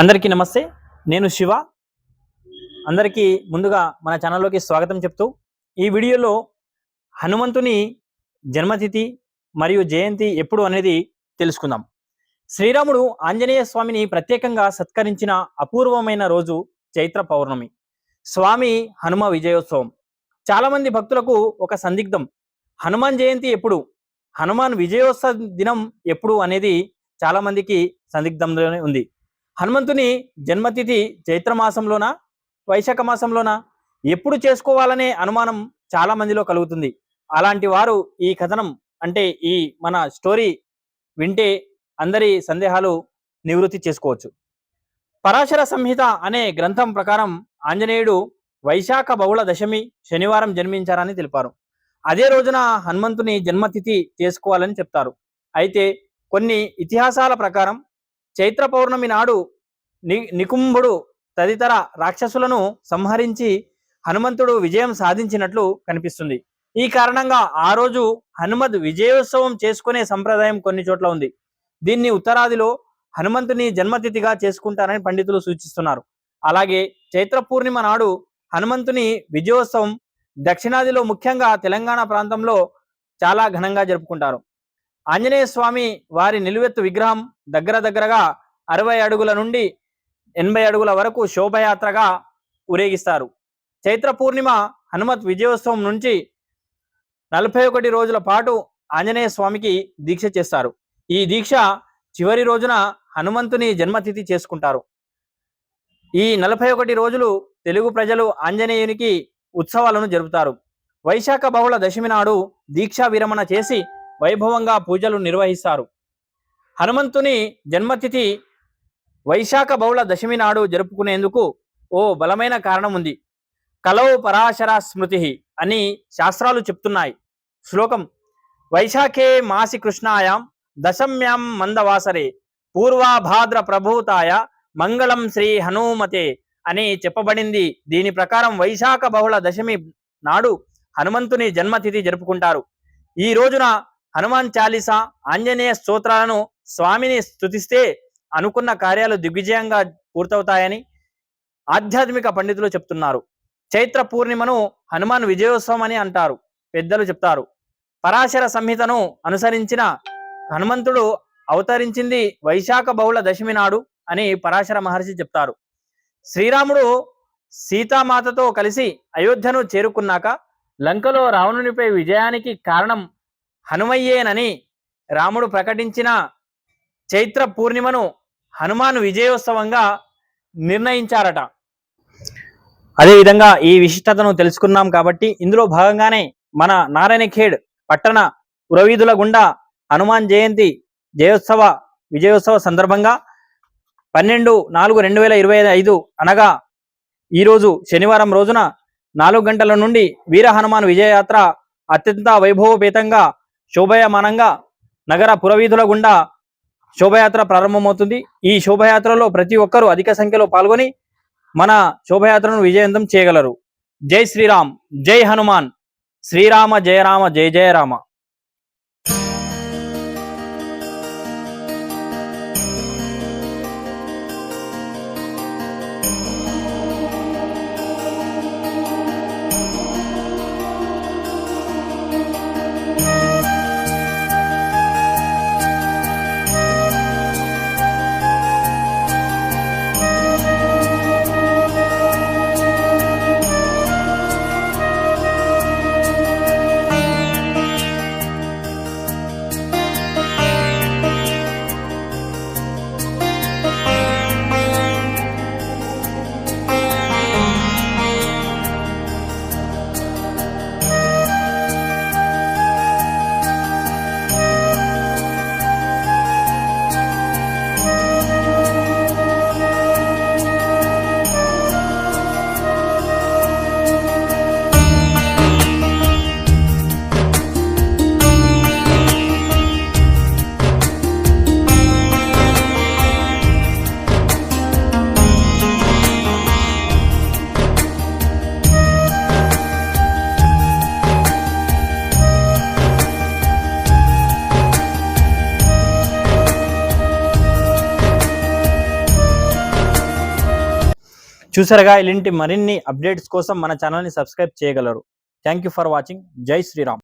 అందరికీ నమస్తే. నేను శివ. అందరికీ ముందుగా మన ఛానల్లోకి స్వాగతం చెప్తూ ఈ వీడియోలో హనుమంతుని జన్మతిథి మరియు జయంతి ఎప్పుడు అనేది తెలుసుకుందాం. శ్రీరాముడు ఆంజనేయ స్వామిని ప్రత్యేకంగా సత్కరించిన అపూర్వమైన రోజు చైత్ర పౌర్ణమి. స్వామి హనుమ విజయోత్సవం. చాలామంది భక్తులకు ఒక సందిగ్ధం. హనుమాన్ జయంతి ఎప్పుడు? హనుమాన్ విజయోత్సవ దినం ఎప్పుడు అనేది చాలామందికి సందిగ్ధంలోనే ఉంది. హనుమంతుని జన్మతిథి చైత్రమాసంలోన వైశాఖ మాసంలోనా? ఎప్పుడు చేసుకోవాలనే అనుమానం చాలా మందిలో కలుగుతుంది. అలాంటి వారు ఈ కథనం అంటే ఈ మన స్టోరీ వింటే అందరి సందేహాలు నివృత్తి చేసుకోవచ్చు. పరాశర సంహిత అనే గ్రంథం ప్రకారం ఆంజనేయుడు వైశాఖ బహుళ దశమి శనివారం జన్మించారని తెలిపారు. అదే రోజున హనుమంతుని జన్మతిథి చేసుకోవాలని చెప్తారు. అయితే కొన్ని ఇతిహాసాల ప్రకారం చైత్ర పౌర్ణమి నాడు ని నికుంభుడు తదితర రాక్షసులను సంహరించి హనుమంతుడు విజయం సాధించినట్లు కనిపిస్తుంది. ఈ కారణంగా ఆ రోజు హనుమద్ విజయోత్సవం చేసుకునే సంప్రదాయం కొన్ని చోట్ల ఉంది. దీన్ని ఉత్తరాదిలో హనుమంతుని జన్మతిథిగా చేసుకుంటారని పండితులు సూచిస్తున్నారు. అలాగే చైత్ర పూర్ణిమ నాడు హనుమంతుని విజయోత్సవం దక్షిణాదిలో ముఖ్యంగా తెలంగాణ ప్రాంతంలో చాలా ఘనంగా జరుపుకుంటారు. ఆంజనేయ స్వామి వారి నిలువెత్తు విగ్రహం దగ్గర దగ్గరగా అరవై అడుగుల నుండి ఎనభై అడుగుల వరకు శోభయాత్రగా ఊరేగిస్తారు. చైత్ర పూర్ణిమ హనుమత్ విజయోత్సవం నుంచి నలభై ఒకటి రోజుల పాటు ఆంజనేయ స్వామికి దీక్ష చేస్తారు. ఈ దీక్ష చివరి రోజున హనుమంతుని జన్మతిథి చేసుకుంటారు. ఈ నలభై ఒకటి రోజులు తెలుగు ప్రజలు ఆంజనేయునికి ఉత్సవాలను జరుపుతారు. వైశాఖ బహుళ దశమి నాడు దీక్షా విరమణ చేసి వైభవంగా పూజలు నిర్వహిస్తారు. హనుమంతుని జన్మతిథి వైశాఖ బహుళ దశమి నాడు జరుపుకునేందుకు ఓ బలమైన కారణం ఉంది. కలవు పరాశర స్మృతి అని శాస్త్రాలు చెప్తున్నాయి. శ్లోకం వైశాఖే మాసి కృష్ణాయాం దశమ్యాం మందవాసరే పూర్వాభాద్ర ప్రభూతాయ మంగళం శ్రీ హనుమతే అని చెప్పబడింది. దీని ప్రకారం వైశాఖ బహుళ దశమి నాడు హనుమంతుని జన్మతిథి జరుపుకుంటారు. ఈ రోజున హనుమాన్ చాలీసా ఆంజనేయ స్తోత్రాలను స్వామిని స్తుతిస్తే అనుకున్న కార్యాలు దిగ్విజయంగా పూర్తవుతాయని ఆధ్యాత్మిక పండితులు చెప్తున్నారు. చైత్ర పూర్ణిమను హనుమాన్ విజయోత్సవం అని అంటారు. పెద్దలు చెప్తారు. పరాశర సంహితను అనుసరించిన హనుమంతుడు అవతరించింది వైశాఖ బహుళ దశమి నాడు అని పరాశర మహర్షి చెప్తారు. శ్రీరాముడు సీతామాతతో కలిసి అయోధ్యను చేరుకున్నాక లంకలో రావణునిపై విజయానికి కారణం హనుమయ్యేనని రాముడు ప్రకటించిన చైత్ర పూర్ణిమను హనుమాన్ విజయోత్సవంగా నిర్ణయించారట. అదేవిధంగా ఈ విశిష్టతను తెలుసుకున్నాం కాబట్టి ఇందులో భాగంగానే మన నారాయణఖేడ్ పట్టణ పురవీధుల గుండా హనుమాన్ జయంతి జయోత్సవ విజయోత్సవ సందర్భంగా పన్నెండు నాలుగు రెండు వేల ఇరవై ఐదు అనగా ఈరోజు శనివారం రోజున నాలుగు గంటల నుండి వీర హనుమాన్ విజయయాత్ర అత్యంత వైభవపేతంగా శోభయమానంగా నగర పురవీధుల గుండా శోభయాత్ర ప్రారంభమవుతుంది. ఈ శోభయాత్రలో ప్రతి ఒక్కరూ అధిక సంఖ్యలో పాల్గొని మన శోభయాత్రను విజయవంతం చేయగలరు. జై శ్రీరామ్ జై హనుమాన్. శ్రీరామ జయ రామ జయ జయ రామ. చూసారుగా ఇలాంటి మరిన్ని అప్డేట్స్ కోసం మన ఛానల్ని సబ్స్క్రైబ్ చేయగలరు. థ్యాంక్ యూ ఫర్ వాచింగ్ జై శ్రీరామ్